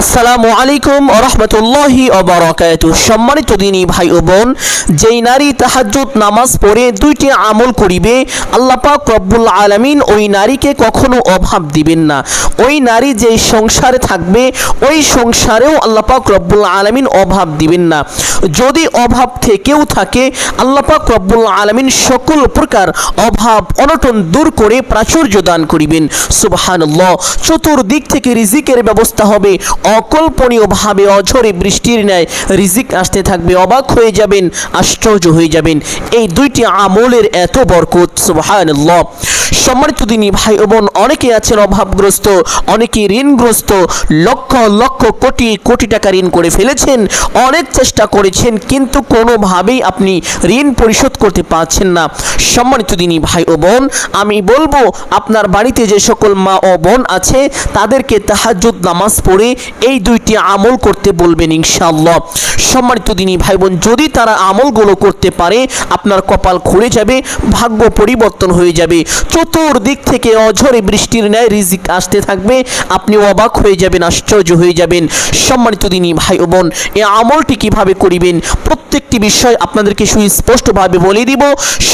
আসসালামু আলাইকুম রহমতুল্লাহি অবরাকাত সম্মানিত দিনী ভাই ও বোন, যেই নারী তাহাজ্জুদ নামাজ পড়ে দুইটি আমল করিবে, আল্লাহ পাক রব্বুল আলামিন ওই নারীকে কখনো অভাব দিবেন না। ওই নারী যেই সংসারে থাকবে, ওই সংসারেও আল্লাহ পাক রব্বুল আলামিন অভাব দিবেন না। যদি অভাব থেকেও থাকে, আল্লাহ পাক রব্বুল আলামিন সকল প্রকার অভাব, অনটন দূর করে প্রাচুর্য দান করিবেন। সুবহানাল্লাহ, চতুর্দিক থেকে রিজিকের ব্যবস্থা হবে। অকল্পনীয়ভাবে অঝরে বৃষ্টির ন্যায় রিজিক আসতে থাকবে, অবাক হয়ে যাবেন, আশ্চর্য হয়ে যাবেন। এই দুইটি আমলের এত বরকত, সুবহানাল্লাহ। সম্মানিত দিনী ভাই ও বোন অনেকে আছেন অভাবগ্রস্ত অনেকে ঋণগ্রস্ত, লক্ষ লক্ষ কোটি কোটি টাকা ঋণ করে ফেলেছেন, অনেক চেষ্টা করেছেন, কিন্তু কোনোভাবেই আপনি ঋণ পরিশোধ করতে পারছেন না। সম্মানিত দিনী ভাই ও বোন, আমি বলব, আপনার বাড়িতে যে সকল মা ও বোন আছে, তাদেরকে তাহাজ্জুদ নামাজ পড়ে এই দুইটি আমল করতে বলবেন ইনশাআল্লাহ। সম্মানিত দিনী ভাই বোন যদি তারা আমলগুলো করতে পারে, আপনার কপাল খুলে যাবে, ভাগ্য পরিবর্তন হয়ে যাবে। চতুর্দিক থেকে অঝরে বৃষ্টির ন্যায় রিজিক আসতে থাকবে, আপনি অবাক হয়ে যাবেন, আশ্চর্য হয়ে যাবেন। সম্মানিত দিনী ভাই বোন এই আমলটি কীভাবে করিবেন? প্রত্যেকটি বিষয় আপনাদেরকে সুস্পষ্টভাবে বলে দিব।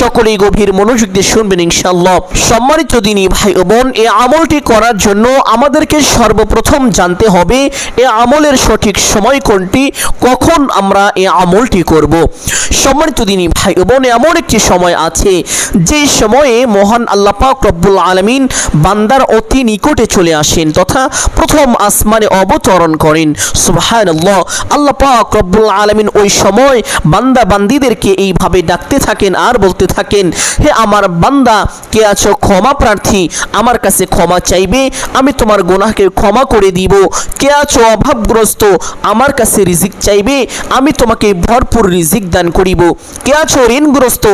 সকলেই গভীর মনোযোগ দিয়ে শুনবেন ইনশাআল্লাহ। সম্মানিত দিনী ভাই বোন এই আমলটি করার জন্য আমাদেরকে সর্বপ্রথম জানতে হবে এ আমলের সঠিক সময় কোনটি? কখন আমরা এই আমলটি করব? সম্মানিত দিনী ভাই বোন, এমন একটি সময় আছে যে সময়ে মহান আল্লাহ পাক রব্বুল আলমিন বান্দার অতি নিকটে চলে আসেন তথা প্রথম আসমানে অবতরণ করেন। সুবহানাল্লাহ, আল্লাহ পাক রব্বুল আলমিন ওই সময় বান্দা বান্দিদেরকে এইভাবে ডাকতে থাকেন আর বলতে থাকেন, হে আমার বান্দা, কে আছো? ক্ষমা প্রার্থী, আমার কাছে ক্ষমা চাইবে, আমি তোমার গুনাহকে ক্ষমা করে দিব। কে আছো, অভাবগ্রস্ত। আমার কাছে রিজিক চাইবে, আমি তোমাকে ভরপুর রিজিক দান করিব। কে আছো, ঋণগ্রস্ত?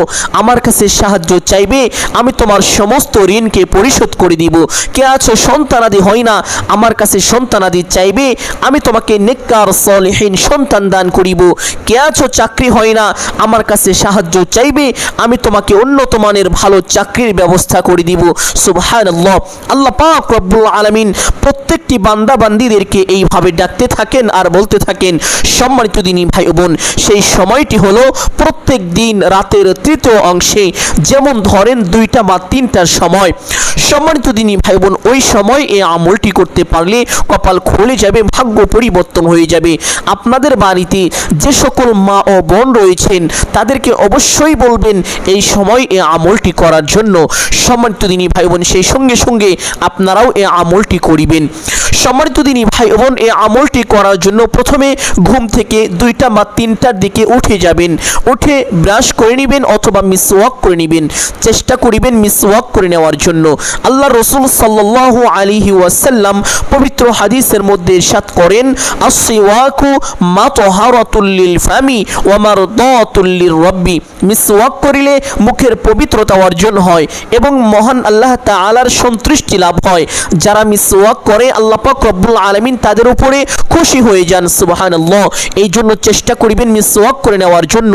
আমার কাছে সাহায্য চাইবে, আমি তোমার সমস্ত ঋণকে পরিশোধ করে দিব। কে আছো, সন্তানাদি হয় না? আমার কাছে সন্তানাদি চাইবে, আমি তোমাকে নেককার, সলিহীন সন্তান দান করিব। কে আছো, চাকরি হয় না? আমার কাছে সাহায্য চাইবে, আমি তোমাকে উন্নত মানের ভালো চাকরির ব্যবস্থা করে দিব। সুবহানাল্লাহ। আল্লাহ পাক রব্বুল আলামিন প্রত্যেকটি বান্দা বান্দিদেরকে এইভাবে ডাকতে থাকেন আর বলতে থাকেন, সম্মানিত দিনী ভাই বোন, সেই সময়টি হলো প্রত্যেক দিন রাতের তৃতীয় অংশে, যেমন ধরেন দুইটা বা তিনটার সময়। সম্মানিত দিনী ভাই বোন, ওই সময় এই আমলটি করতে পারলে কপাল খুলে যাবে, ভাগ্য পরিবর্তন হয়ে যাবে। আপনাদের বাড়িতে যে সকল মা ও বোন রয়েছেন, তাদেরকে অবশ্যই বলবেন এই সময় এই আমলটি করার জন্য। সম্মানিত দিনী ভাই বোন, সেই সঙ্গে সঙ্গে আপনারাও এই আমলটি করিবেন। সম্মানিত দিনী ভাই বোন এই আমলটি করার জন্য প্রথমে ঘুম থেকে দুইটা বা তিনটার দিকে উঠে যাবেন। উঠে ব্রাশ করে নেবেন অথবা মিসওয়াক করে নেবেন। চেষ্টা করিবেন মিসওয়াক করে নেওয়ার জন্য। আল্লাহ রসুল সাল্লাহ আলিহি ওয়াসাল্লাম পবিত্র হাদিসের মধ্যে ইরশাদ করেন আসিওয়াকু মা তহারাতুল্লিল ফামি ওয়ামার দাতুল্লির রব্বি। মিসওয়াক করিলে মুখের পবিত্রতা অর্জন হয় এবং মহান আল্লাহ তাআলার সন্তুষ্টি লাভ হয়। যারা মিসওয়াক করে, আল্লাহ পাক রব্বুল আলামিন তাদের উপরে খুশি হয়ে যান, সুবহানাল্লাহ। এই জন্য চেষ্টা করিবেন মিসওয়াক করে নেওয়ার জন্য।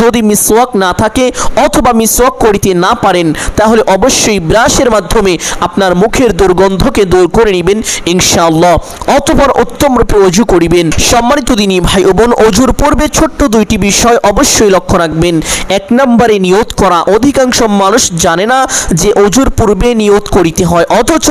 যদি মিসওয়াক না থাকে অথবা মিসওয়াক করিতে না পারেন, তাহলে অবশ্যই ব্রাশের মাধ্যমে আপনার মুখের দুর্গন্ধকে দূর করে নেবেন, ইনশাআল্লাহ। অতপর উত্তম রূপে অজু করিবেন। সম্মানিত দিনী ভাই ও বোন, অজুর পূর্বে ছোট্ট দুইটি বিষয় অবশ্যই লক্ষ্য রাখবেন। এক নম্বরে নিয়ত করা, অধিকাংশ মানুষ জানে না যে অজুর পূর্বে নিয়ত করিতে হয়। অথচ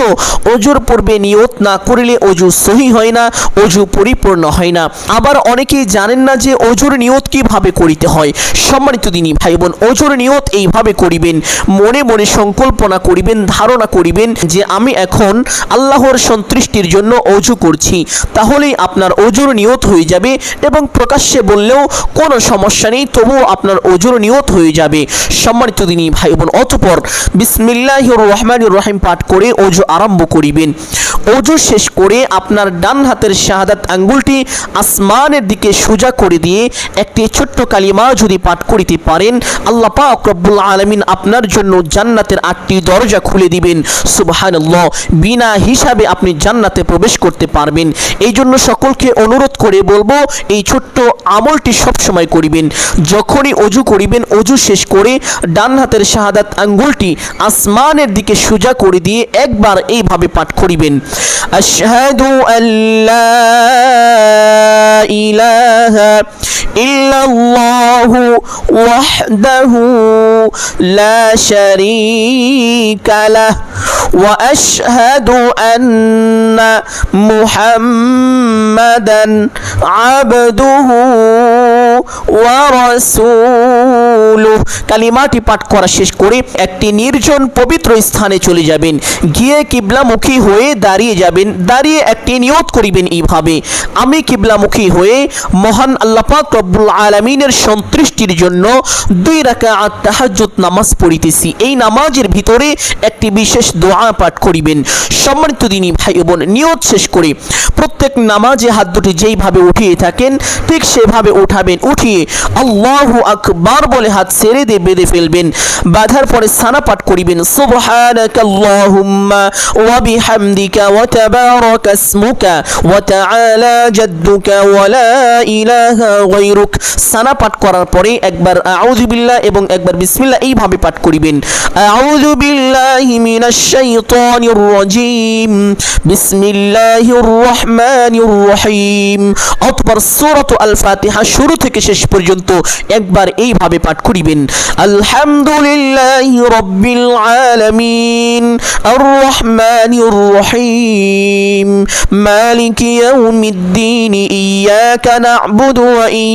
অজুর পূর্বে নিয়ত না করিলে অজু সহি হয় না, অজু পরিপূর্ণ হয় না। আবার অনেকেই জানেন না যে অজুর নিয়ত কীভাবে করিতে হয়। সম্মানিত দিনী ভাই বোন অজুর নিয়ত এইভাবে করিবেন, মনে মনে সংকল্পনা করিবেন, ধারণা করিবেন যে আমি এখন আল্লাহর সন্তুষ্টির জন্য অজু করছি। তাহলেই আপনার অজুর নিয়ত হয়ে যাবে এবং প্রকাশ্যে বললেও কোনো সমস্যা নেই, তবুও আপনার অজুর নিয়ত হয়ে যাবে। সম্মানিত দিনী ভাই বোন অতপর বিসমিল্লাহ রহমান রহিম পাঠ করে অজু আরম্ভ করিবেন। অজু শেষ করে আপনার ডান হাতের শাহাদাত আঙ্গুলটি আসমানের দিকে সোজা করে দিয়ে একটি ছোট্ট কালিমা যদি পাঠ করিতে পারেন, আল্লাহ পাক রব্বুল আলমিন আপনার জন্য জান্নাতের আটটি দরজা খুলে দিবেন। সুবহানাল্লাহ, বিনা হিসাবে আপনি জান্নাতে প্রবেশ করতে পারবেন। এই জন্য সকলকে অনুরোধ করে বলব, এই ছোট্ট আমলটি সবসময় করিবেন। যখনই অজু করিবেন, অজু শেষ করে ডান হাতের শাহাদাত আঙ্গুলটি আসমানের দিকে সোজা করে দিয়ে একবার এইভাবে পাঠ করিবেন। আশহাদু আল্লা لا إله إلا الله وحده لا شريك له وأشهد أن محمدا عبده ورسوله কালিমাটি পাঠ করা শেষ করে একটি নির্জন পবিত্র স্থানে চলে যাবেন গিয়ে কিবলামুখী হয়ে দাঁড়িয়ে যাবেন দাঁড়িয়ে একটি নিয়ত করিবেন এইভাবে আমি কিবলামুখী হয়ে মহান আল্লাহ পাক রব্বুল আলামিনের সন্তুষ্টির জন্য দুই রাকাত তাহাজ্জুদ নামাজ পড়িতেছি। এই নামাজের ভিতরে একটি বিশেষ দোয়া পাঠ করিবেন। সম্মানিত দিনী ভাই বোন, নিয়ত শেষ করে প্রত্যেক নামাজে হাত দুটি যেইভাবে উঠিয়ে থাকেন, ঠিক সেভাবে উঠাবেন। উঠিয়ে আল্লাহু আকবার বলে হাত ছেড়ে দিয়ে বেঁধে ফেলবেন। বাঁধার পরে সানা পাঠ করিবেন। সুবহানাকাল্লাহুম্মা ওয়া বিহামদিকা ওয়া তাবারাকা ইসমুকা ওয়া তাআলা জাদ্দুকা ওয়া লা ইলাহা সানা পাঠ করার পরে একবার আউযু বিল্লাহ এবং একবার বিসমিল্লাহ এইভাবে পাঠ করিবেন। আউযু বিল্লাহি মিনাশ শাইতানির রাজিম। বিসমিল্লাহির রহমানির রহিম। অতঃপর সূরাত আল ফাতিহা শুরু থেকে শেষ পর্যন্ত একবার এইভাবে পাঠ করিবেন। আলহামদুলিল্লাহি রাব্বিল আলামিন। আর রহমানির রহিম। মালিকি ইয়াউমিদ্দিন। ইয়াকা না'বুদু ওয়া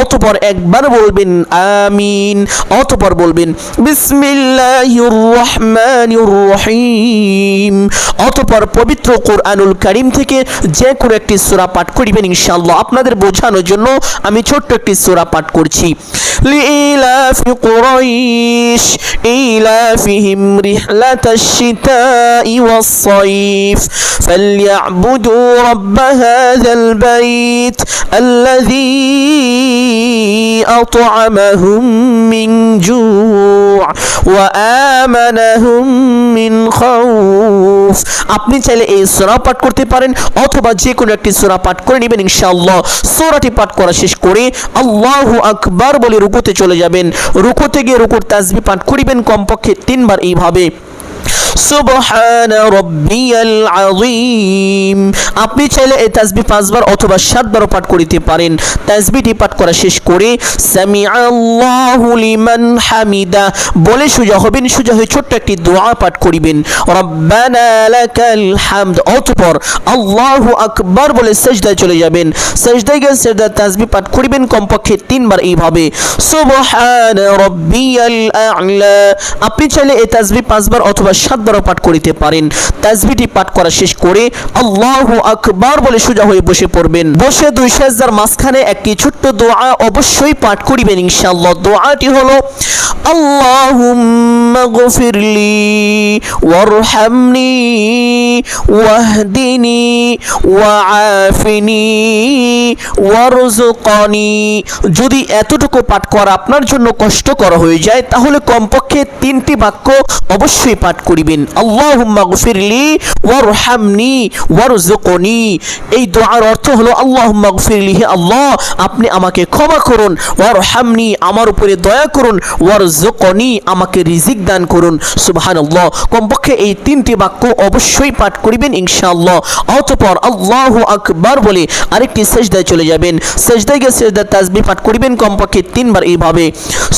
অতপর একবার বলবেন আমিন অতপর বলবেন বিসমিল্লাহির রহমানির রহিম অতপর পবিত্র কোরআনুল কারীম থেকে যে কোনো একটি সূরা পাঠ করিবেন ইনশাআল্লাহ আপনাদের বোঝানোর জন্য আমি ছোট্ট একটি সূরা পাঠ করছি لإيلاف قريش إيلافهم رحلة الشتاء والصيف فليعبدوا رب هذا البيت الذي أطعمهم من جوع وآمنهم من خوف আপনি চাইলে এই সূরা পাঠ করতে পারেন অথবা যে কোনো একটি সূরা পাঠ করে নেবেন ইনশাআল্লাহ সূরাটি পাঠ করা শেষ করে আল্লাহু আকবার বলে রুকুতে চলে যাবেন রুকুতে গিয়ে রুকুর তাসবিহ পাঠ করিবেন কমপক্ষে তিনবার এইভাবে সুবহান রব্বিয়াল আযীম আপনি চাইলে এই তাসবিহ পাঁচবার অথবা সাতবারও পাঠ করিতে পারেন। তাসবিহটি পাঠ করা শেষ করে লিমান হামিদা বলে সোজা হবেন, সোজা হয়ে ছোট্ট একটি দোয়া পাঠ করিবেন। অতঃপর আল্লাহু আকবার বলে সেজদায় চলে যাবেন। সেজদায় গিয়ে সেজদার তাসবিহ পাঠ করিবেন, কমপক্ষে তিনবার এইভাবে। সুবহান রব্বিয়াল আ'লা আপনি চাইলে এই তাসবিহ পাঁচবার অথবা সাতবারও পাঠ করিতে পারেন। তাসবিহটি পাঠ করা শেষ করে, আল্লাহু আকবার বলে সোজা হয়ে বসে পড়বেন। বসে দুই সেজদার মাঝখানে একটি ছোট্ট দোয়া অবশ্যই পাঠ করিবেন ইনশাআল্লাহ। দোয়াটি হলো, আল্লাহুম্মা গফিরলি ওয়ারহামনি ওয়াহদিনি ওয়াআফিনি ওয়ারযুকনি। যদি এতটুকু পাঠ করা আপনার জন্য কষ্টকর হয়ে যায়, তাহলে কমপক্ষে তিনটি বাক্য অবশ্যই পাঠ করিবেন। আল্লাহুম্মা গফিরলি ওয়ারহামনি ওয়ারযুকনি এই দোয়ার অর্থ হলো, আল্লাহুম্মা গফিরলি আল্লাহ, আপনি আমাকে ক্ষমা করুন, ওয়ারহামনি আমার উপরে দয়া করুন, ওয়ারযুকনি আমাকে রিজিক দান করুন। সুবহানাল্লাহ। কমপক্ষে এই তিনটি বাক্য অবশ্যই পাঠ করিবেন ইনশাআল্লাহ। অতঃপর আল্লাহু আকবার বলে আরেকটি সেজদায় চলে যাবেন। সেজদায় গিয়ে সেজদার তাসবিহ পাঠ করিবেন, কমপক্ষে তিনবার এইভাবে।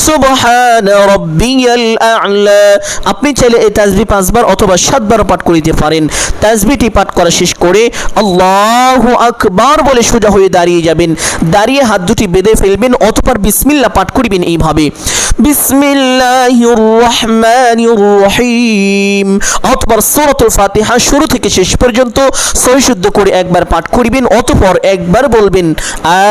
সুবহান রাব্বিয়াল আ'লা। আপনি চাইলে এই তাসবিহ পাঁচবার অথবা সাতবার পাঠ করিতে পারেন। তাসবিহটি পাঠ করা শেষ করে আল্লাহু আকবার বলে সোজা হয়ে দাঁড়িয়ে যাবেন। দাঁড়িয়ে হাত দুটি বেঁধে ফেলবেন, অতপর বিসমিল্লা পাঠ করিবেন এইভাবে। বিসমিল্লাহির রহমানির রহিম অতঃপর সূরাতুল ফাতিহা শুরু থেকে শেষ পর্যন্ত সহিশুদ্ধ করে একবার পাঠ করিবেন, অতঃপর একবার বলবেন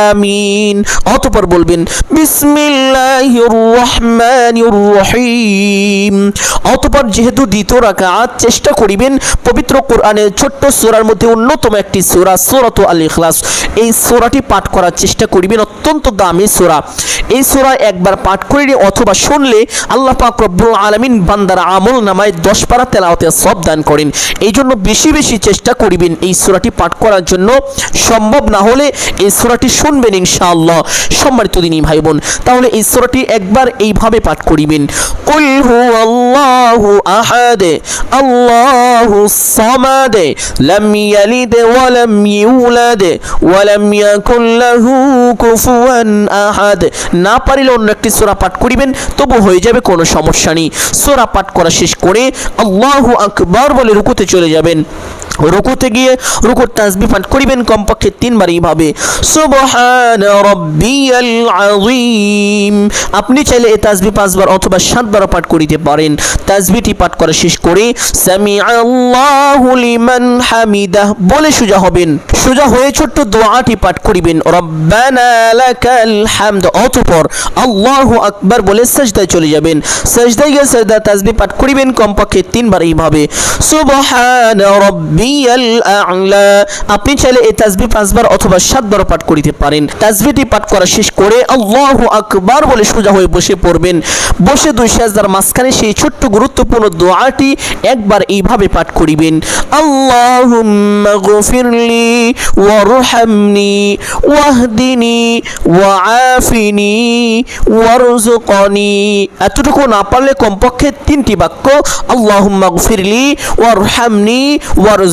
আমিন, অতঃপর বলবেন বিসমিল্লাহির রহমানির রহিম অতঃপর যেহেতু দ্বিতীয় রাকাত চেষ্টা করিবেন, পবিত্র কোরআনের ছোট্ট সূরার মধ্যে অন্যতম একটি সূরা সূরাত আল ইখলাস এই সূরাটি পাঠ করার চেষ্টা করিবেন, অত্যন্ত দামি সূরা। এই সূরা একবার পাঠ করে নিয়ে অথবা শুনলে আল্লাহ পাক রব্বুল আলমিন বান্দার আমল নামায় দশ পারা তেলাওতে সব দান করেন। এই জন্য বেশি বেশি চেষ্টা করিবেন এই সুরাটি পাঠ করার জন্য। সম্ভব না হলে এই সুরাটি শুনবেন ইনশাআল্লাহ। সম্মানিত দিনী ভাই বোন তাহলে এই সুরাটি একবার এইভাবে পাঠ করিবেন। কুল হুয়াল্লাহু আহাদ, আল্লাহু সামাদ, লাম ইয়ালিদ ওয়া লাম ইউলাদ, ওয়া লাম ইয়াকুল লাহু কুফুয়ান আহাদ। না পারিলে অন্য একটি সূরা পাঠ করিবেন। তবু হয়ে যাবে কোনো সমস্যা নেই। সোরা পাঠ করা শেষ করে আল্লাহু আকবর বলে রুকুতে চলে যাবেন। রুকুতে গিয়ে রুকুর তাসবিহ পাঠ করিবেন কমপক্ষে তিনবার এইভাবে আপনি চাইলে এই তাসবিহ পাঁচবার অথবা সাতবার পাঠ করিতে পারেন। তাসবিহটি পাঠ করা শেষ করে সামি লিমান হামিদাহ বলে সোজা হবেন। সোজা হয়ে ছোট্ট দোয়াটি পাঠ করিবেন। হামদ। অতঃপর আল্লাহু আকবার বলে সাজদায় চলে যাবেন। সাজদায় গিয়ে সাজদা তাসবিহ পাঠ করিবেন কমপক্ষে তিনবার এইভাবে সুবহান আপনি চাইলে এই তাসবিহ পাঁচবার অথবা সাতবার পাঠ করিতে পারেন। তাসবিহটি পাঠ করা শেষ করে আল্লাহু আকবার বলে সোজা হয়ে বসে পড়বেন। বসে দুই সাজদার মাঝখানে সেই ছোট্ট গুরুত্বপূর্ণ দোয়াটি একবার এইভাবে পাঠ করিবেন। ওয়ারহামনি ওয়াহদিনি ওয়াআফিনি ওয়ারজুকনি এতটুকু না পারলে কমপক্ষে তিনটি বাক্য আল্লাহুম্মা গফিরলি ওয়ারহামনি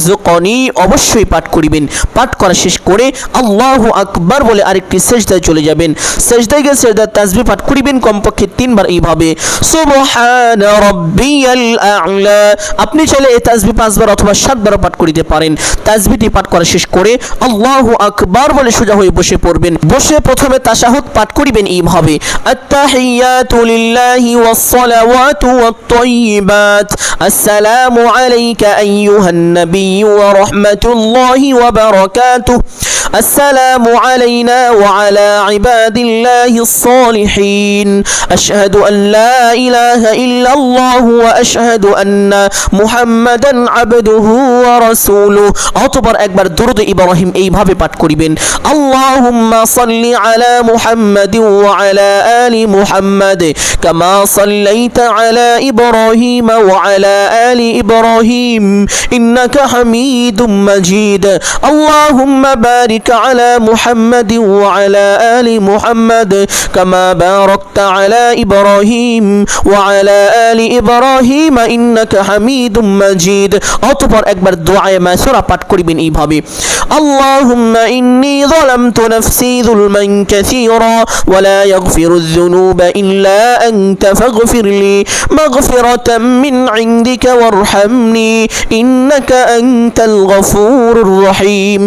ওয়ারজুকনি অবশ্যই পাঠ করিবেন। পাঠ করা শেষ করে আল্লাহু আকবার বলে আরেকটি সেজদায় চলে যাবেন। সেজদায় গিয়ে সেজদার তাসবিহ পাঠ করিবেন, কমপক্ষে তিনবার এইভাবে। সুবহান রাব্বিয়াল আ'লা। আপনি চাইলে এই তাসবিহ পাঁচবার অথবা সাতবার পাঠ করিতে পারেন। তাসবিহটি পাঠ করা শেষ করে আল্লাহু আকবার বলে সোজা হয়ে বসে পড়বেন। বসে প্রথমে তাশাহুদ পাঠ করিবেন এইভাবে। আত্তাহিয়াতু লিল্লাহি ওয়াস-সালাওয়াতু ওয়াত-তাইয়্যিবাত আসসালামু আলাইকা আইয়ুহান নাবিয়্যু ওয়া রাহমাতুল্লাহি ওয়া বারাকাতুহু السلام علينا وعلى عباد الله الصالحين أشهد أن لا إله إلا الله وأشهد أن محمدا عبده ورسوله অতবার একবার দুরুদ ইব্রাহিম এইভাবে পাঠ করিবেন আল্লাহুম্মা সাল্লি আলা মুহাম্মাদিন ওয়া আলা আলি মুহাম্মাদ কামা সাল্লাইতা আলা ইব্রাহিম ওয়া আলা আলি ইব্রাহিম ইন্নাকা হামিদুম মাজিদ আল্লাহুম্মা বারিক على محمد وعلى آل محمد كما باركت على إبراهيم وعلى آل إبراهيم إنك حميد مجيد অতঃপর একবার দোয়ায়ে মাসুরা পাঠ করিবেন এইভাবে اللهم إني ظلمت نفسي ظلما كثيرا ولا يغفر الذنوب إلا أنت فاغفر لي مغفرة من عندك وارحمني إنك أنت আনতাল গফুরুর রহিম।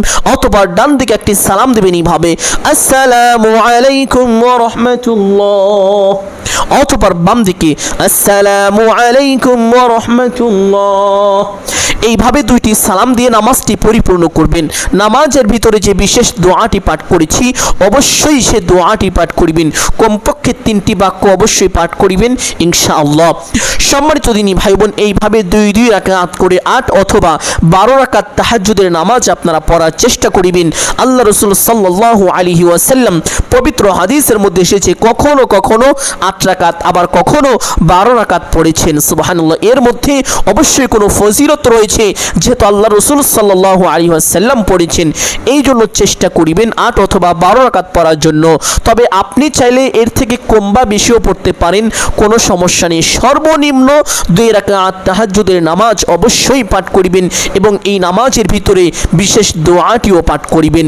ডান দিকে একটি সালাম এইভাবে, আসসালামু আলাইকুম ওয়া রাহমাতুল্লাহ। বাম দিকে আসসালামু আলাইকুম ওয়া রাহমাতুল্লাহ। এইভাবে দুইটি সালাম দিয়ে নামাজটি পরিপূর্ণ করবেন। নামাজের ভিতরে যে বিশেষ দোয়াটি পাঠ করেছি, অবশ্যই সে দোয়াটি পাঠ করিবেন। কমপক্ষে তিনটি বাক্য অবশ্যই পাঠ করিবেন, ইনশাআল্লাহ। সম্মানিত দিনী ভাই বোন এইভাবে দুই দুই রাকাত করে আট অথবা বারো রাকাত তাহাজ্জুদের নামাজ আপনারা পড়ার চেষ্টা করিবেন। আল্লাহ রসুল সাল্লাহ আলিহি ওয়াসাল্লাম পবিত্র হাদিসের মধ্যে এসেছে, কখনো কখনো আট রাকাত, আবার কখনো বারো রাকাত পড়েছেন। সুবাহানুল্লাহ, এর মধ্যে অবশ্যই কোনো ফজিলত রয়েছে, যেহেতু আল্লাহ রসুল সাল্লাহ আলী আসাল্লাম পড়েছেন। এই জন্য চেষ্টা করিবেন আট অথবা বারো রাকাত পড়ার জন্য। তবে আপনি চাইলে এর থেকে কম বা বেশিও পড়তে পারেন, কোনো সমস্যা নেই। সর্বনিম্ন দুই রাকাত তাহাজ্জুদের নামাজ অবশ্যই পাঠ করিবেন এবং এই নামাজের ভিতরে বিশেষ দোয়াটিও পাঠ করিবেন।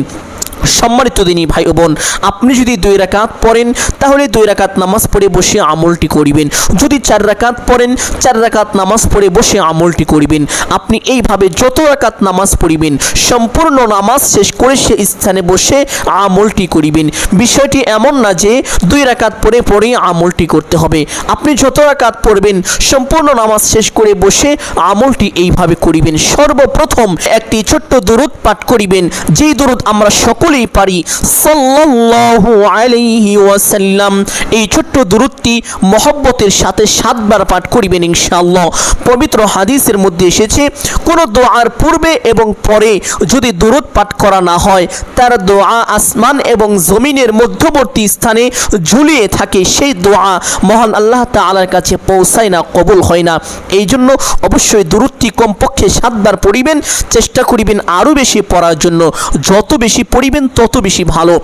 সম্মানিত দিনী ভাই বোন, আপনি যদি দুই রাকাত পড়েন, তাহলে দুই রাকাত নামাজ পড়ে বসে আমলটি করিবেন। যদি চার রাকাত পড়েন, চার রাকাত নামাজ পড়ে বসে আমলটি করিবেন। আপনি এইভাবে যত রাকাত নামাজ পড়িবেন, সম্পূর্ণ নামাজ শেষ করে সে স্থানে বসে আমলটি করিবেন। বিষয়টি এমন না যে দুই রাকাত পড়ে পড়ে আমলটি করতে হবে। আপনি যত রাকাত পড়বেন, সম্পূর্ণ নামাজ শেষ করে বসে আমলটি এইভাবে করিবেন। সর্বপ্রথম একটি ছোট্ট দরুদ পাঠ করিবেন। যেই দরুদ আমরা সকলে সকলেই পারি, সাল্লাল্লাহু আলাইহি ওয়াসাল্লাম এই ছোট্ট দূরত্বটি মহব্বতের সাথে সাতবার পাঠ করিবেন ইনশাআল্লাহ। পবিত্র হাদিসের মধ্যে এসেছে, কোনো দোয়ার পূর্বে এবং পরে যদি দূরত পাঠ করা না হয়, তার দোয়া আসমান এবং জমিনের মধ্যবর্তী স্থানে ঝুলিয়ে থাকে, সেই দোয়া মহান আল্লাহ তাআলার কাছে পৌঁছায় না, কবুল হয় না। এই জন্য অবশ্যই দূরত্বটি কমপক্ষে সাতবার পড়িবেন, চেষ্টা করিবেন আরও বেশি পড়ার জন্য। যত বেশি পড়িবেন তত বেশি ভালো।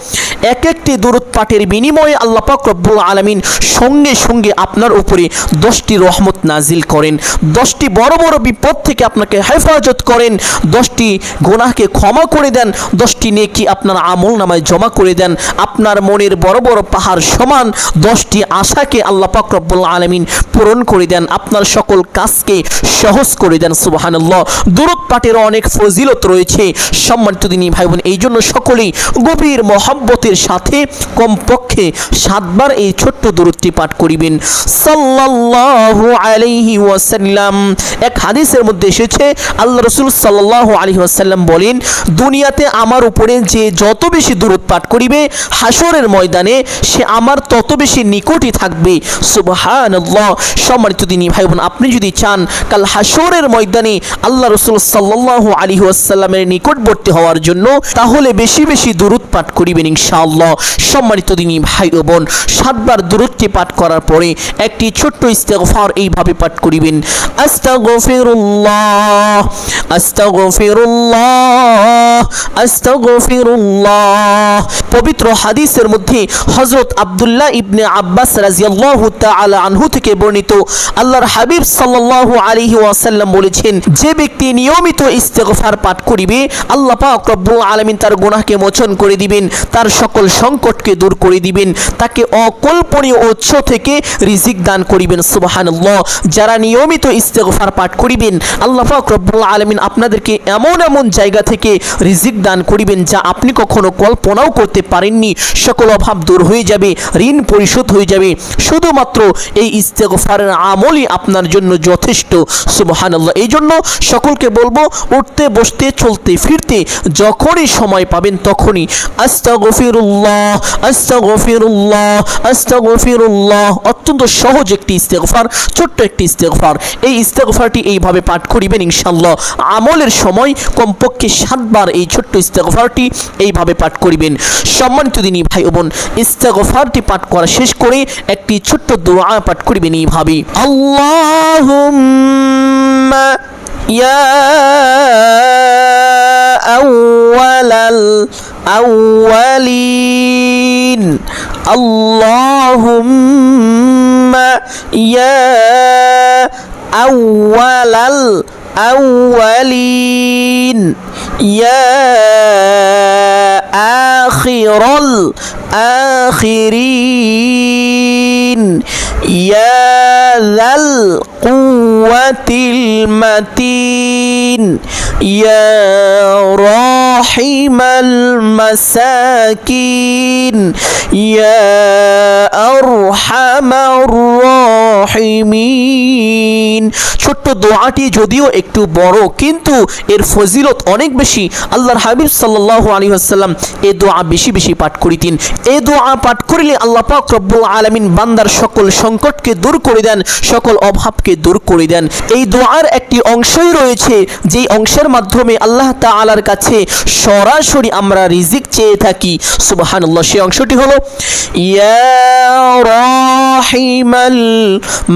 এক একটি দূরত পাঠের বিনিময়ে আল্লাহ পাক রব্বুল আলমিন সঙ্গে সঙ্গে আপনার উপরে দশটি রহমত নাজিল করেন। দশটি বড় বড় বিপদ থেকে আপনাকে হেফাজত করেন। দশটি গোনাহকে ক্ষমা করে দেন। দশটি নেকি আপনার আমল নামায় জমা করে দেন। আপনার মনের বড় বড় পাহাড় সমান দশটি আশাকে আল্লাহ পাক রব্বুল আলমিন পূরণ করে দেন। আপনার সকল কাজকে সহজ করে দেন, সুবাহানাল্লাহ। দূরত পাঠের অনেক ফজিলত রয়েছে। সম্মানিত দিনী ভাই বোন এই জন্য সকলেই গভীর মহব্বতের সাথে কমপক্ষে সাতবার এই ছোট্ট দূরত্বটি পাঠ করিবেন। সাল্লাল্লাহু আলাইহি ওয়াসাল্লাম। এক হাদিসের মধ্যে এসেছে, আল্লাহ রসুল সাল্লাল্লাহু আলাইহি ওয়াসাল্লাম বলেন, দুনিয়াতে আমার উপরে যে যত বেশি দূরত পাঠ করিবে হাসরের ময়দানে সে আমার তত বেশি নিকটই থাকবে। সুবহানাল্লাহ। সম্মানিত দিনী ভাই বোন আপনি যদি চান, কাল হাসরের ময়দানে আল্লাহ রসুল সাল্লাল্লাহু আলাইহি ওয়াসাল্লামের নিকটবর্তী হওয়ার জন্য, তাহলে বেশি বেশি দূরত পাঠ করিবেন ইনশাআল্লাহ। সম্মানিত দিনী ভাই ও বোন, সাতবার দূরত্বে পাঠ করার পরে একটি ছোট্ট ইস্তেগফার এইভাবে পাঠ করিবেন। পবিত্র হাদিসের মধ্যে হযরত আব্দুল্লাহ ইবনে আব্বাস রাদিয়াল্লাহু তাআলা আনহু থেকে বর্ণিত আল্লাহর হাবিব সাল্লাল্লাহু আলাইহি ওয়াসাল্লাম বলেছেন, যে ব্যক্তি নিয়মিত ইস্তেগফার পাঠ করিবে, আল্লাহ পাক রব্বুল আলামিন তার গুনাহকে মোচন করে দিবেন, তার সকল সংকটকে দূর করে দিবেন, তাকে অকল্পনীয় উৎস থেকে রিজিক দান করিবেন, সুবহানাল্লাহ। যারা নিয়মিত ইস্তেগফার পাঠ করিবেন, আল্লাহ পাক আলামিন আপনাদেরকে এমন এমন জায়গা থেকে রিজিক দান করিবেন যা আপনি কখনো কল্পনাও করতে পারেননি। সকল অভাব দূর হয়ে যাবে, ঋণ পরিশোধ হয়ে যাবে। শুধুমাত্র এই ইস্তেগফারের আমলই আপনার জন্য যথেষ্ট, সুবহানাল্লাহ। এই জন্য সকলকে বলব, উঠতে, বসতে, চলতে, ফিরতে, যখনই সময় পাবেন তখনই, আস্তাগফিরুল্লাহ আস্তাগফিরুল্লাহ অত্যন্ত সহজ একটি ইস্তেগফার, ছোট্ট একটি ইস্তেগফার। এই ইস্তেগফারটি এইভাবে পাঠ করিবেন ইনশাল্লাহ আমলের সময় কমপক্ষে সাতবার এই ছোট্ট ইস্তেগফারটি এইভাবে পাঠ করিবেন। সম্মানিত দিনী ভাই বোন, ইস্তেগফারটি পাঠ করা শেষ করে একটি ছোট্ট দোয়া পাঠ করিবেন এইভাবে আল্লাহুম্মা يا أول الأولين. اللهم يا أول الأولين. يا آخر الآخرين. يا ذا القوة المتين يا راحم المساكين يا أرحم الراحمين ছোট্ট দোয়াটি যদিও একটু বড় কিন্তু এর ফজিলত অনেক বেশি আল্লাহর হাবিব সাল্লাল্লাহু আলাইহি ওয়াসাল্লাম এই দোয়া বেশি বেশি পাঠ করিতেন এই দোয়া পাঠ করিলে আল্লাহ পাক রব্বুল আলামিন বান্দার সকল সংকটকে দূর করে দেন, সকল অভাবকে দূর করে দেন। এই দোয়ার একটি অংশই রয়েছে, যেই অংশের মাধ্যমে আল্লাহ তাআলার কাছে সরাসরি আমরা রিজিক চেয়ে থাকি। সুবহানাল্লাহ, সেই অংশটি হলো, ইয়া রাহিমাল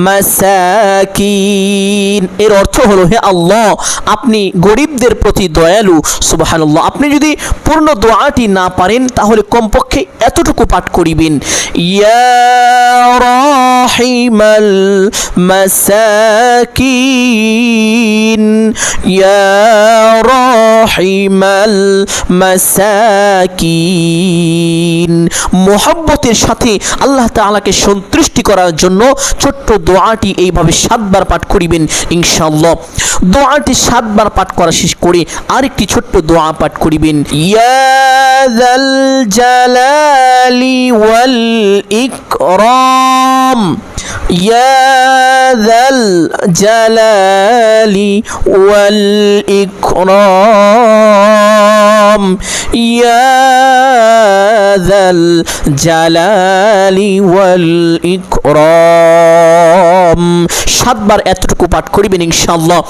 মাসাকিন। এর অর্থ হলো, হে আল্লাহ, আপনি গরিবদের প্রতি দয়ালু। সুবহানাল্লাহ, আপনি যদি পূর্ণ দোয়াটি না পারেন, তাহলে কমপক্ষে এতটুকু পাঠ করিবেন। ইয়া রাহিমাল মাসাকিন। ইয়া রাহিমাল মাসাকিন। মোহাব্বতের সাথে আল্লাহ তাআলাকে সন্তুষ্টি করার জন্য ছোট্ট দোয়াটি এইভাবে সাতবার পাঠ করিবেন ইনশাআল্লাহ। দোয়াটি সাতবার পাঠ করা শেষ করে আরেকটি ছোট্ট দোয়া পাঠ করিবেন। ইয়াদাল জালালি ওয়াল ইকরাম। يا ذا الجلال والإكرام يا ذا الجلال والإكرام সাতবার এতটুকু পাঠ করিবেন ইনশাআল্লাহ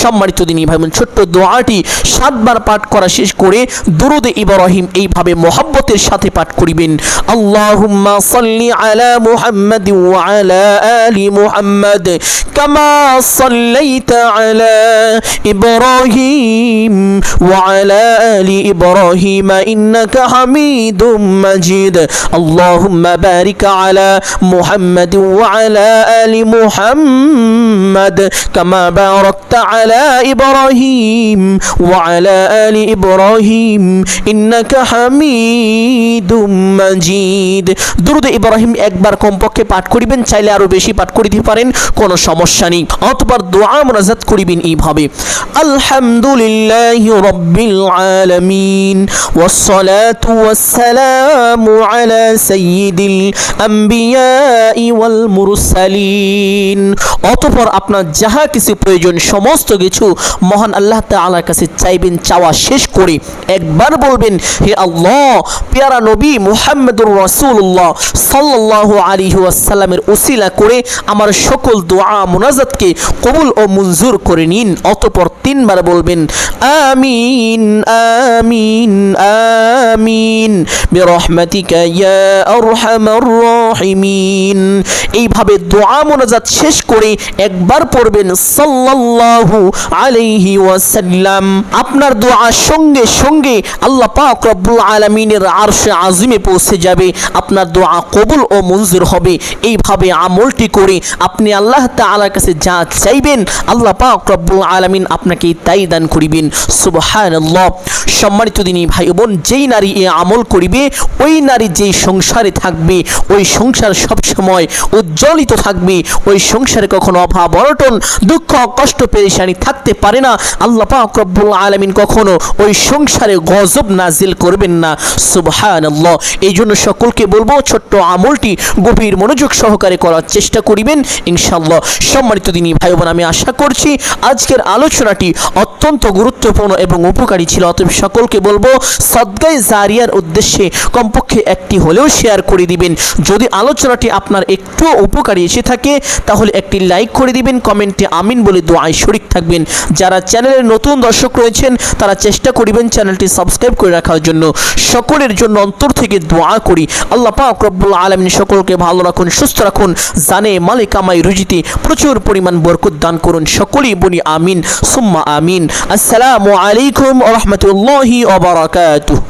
সম্মানিত দিনী ভাই বোন ছোট্ট দোয়াটি সাতবার পাঠ করা শেষ করে দুরুদে ইব্রাহিম এইভাবে মোহাব্বতের সাথে পাঠ করিবেন আল্লাহুম্মা সাল্লি আলা মুহাম্মাদ ওয়া কামা সাল্লাইতা আলা ইব্রাহিম ওয়া আলা আলি ইব্রাহিম ইন্নাকা হামিদুম মাজিদ আল্লাহুম্মা বারিক আলা মুহাম্মাদ ওয়া আলা আলি মুহাম্মাদ কামা বারাকতা আলা ইব্রাহিম ওয়া আলা আলি ইব্রাহিম ইন্নাকা হামিদুম মাজিদ দুরুদ ইব্রাহিম একবার কমপক্ষে পাঠ করিবেন চাইলে আরো বেশি পাঠ করিতে পারেন কোনো সমস্যা নেই অতবার দোয়া মোনাজাত করিবেন এইভাবে আলহামদুলিল্লাহি রাব্বিল আলামিন والصلاة والسلام على سيد الأنبياء والمرسلين অতঃপর আপনার যাহা কিছু প্রয়োজন সমস্ত কিছু মহান আল্লাহ তাআলার কাছে চাইবেন চাওয়া শেষ করে একবার বলবেন হে আল্লাহ পেয়ারা নবী মুহাম্মদুর রাসূলুল্লাহ সাল্লাল্লাহু আলাইহি ওয়াসাল্লামের উসিলা করে আমার সকল দোয়া মোনাজাতকে কবুল ও মঞ্জুর করে নিন। অতপর তিনবার বলবেন, আমিন আমিন আমিন, বিরহমাতিকা ইয়া আরহামার রাহিমিন। এইভাবে দোয়া মোনাজাত শেষ করে একবার পড়বেন, সাল্লাল্লাহু আলাইহি ওয়াসাল্লাম। আপনার দোয়া সঙ্গে সঙ্গে আল্লাহ পাক রব্বুল আলামিনের আরশে আজিমে পৌঁছে যাবে। আপনার দোয়া কবুল ও মঞ্জুর হবে। এইভাবে আমলটি করে। আপনি আল্লাহ তাআলার কাছে যা চাইবেন, আল্লাহ পাক রব্বুল আলামিন আপনাকে তাই দান করিবেন। সুবহানাল্লাহ। সম্মানিত দিনী ভাই বোন যেই নারী এ আমল করিবে, ওই নারী যেই সংসারে থাকবে, ওই সংসার সবসময় উজ্জ্বলিত থাকবে। ওই সংসারে কখনো অভাব অনটন, দুঃখ, কষ্ট, পেরেশানি থাকতে পারে না। আল্লাহ পাক রব্বুল আলামিন কখনো ওই সংসারে গজব নাজিল করবেন না। সুবহানাল্লাহ। এই জন্য সকলকে বলব, ছোট্ট আমলটি গভীর মনোযোগ সহকারে করার চেষ্টা করিবেন। ইনশাআল্লাহ সম্মানিত দিনী ভাই বোন আমি আশা করছি আজকের আলোচনাটি অত্যন্ত গুরুত্বপূর্ণ এবং উপকারী ছিল। অতএব সকলকে বলব, সদ্গায় জারিয়ার উদ্দেশ্যে কমপক্ষে একটি হলেও শেয়ার করে দিবেন। যদি আলোচনাটি আপনার একটু উপকারী এসে থাকে, তাহলে একটি লাইক করে দিবেন, কমেন্টে আমিন বলে দোয়ায় শরিক থাকবেন। যারা চ্যানেলের নতুন দর্শক রয়েছেন, তারা চেষ্টা করিবেন চ্যানেলটি সাবস্ক্রাইব করে রাখার জন্য। সকলের জন্য অন্তর থেকে দোয়া করি। আল্লাহ পাক রব্বুল আলমিন সকলকে ভালো রাখুন, সুস্থ রাখুন। জানে মালিক আমাই রুজিতে প্রচুর পরিমাণ বরকত দান করুন। সকলেই বলি আমিন, সুম্মা আমিন। আসসালামু আলাইকুম রহমতুল্লাহি ওবরাকাতুহ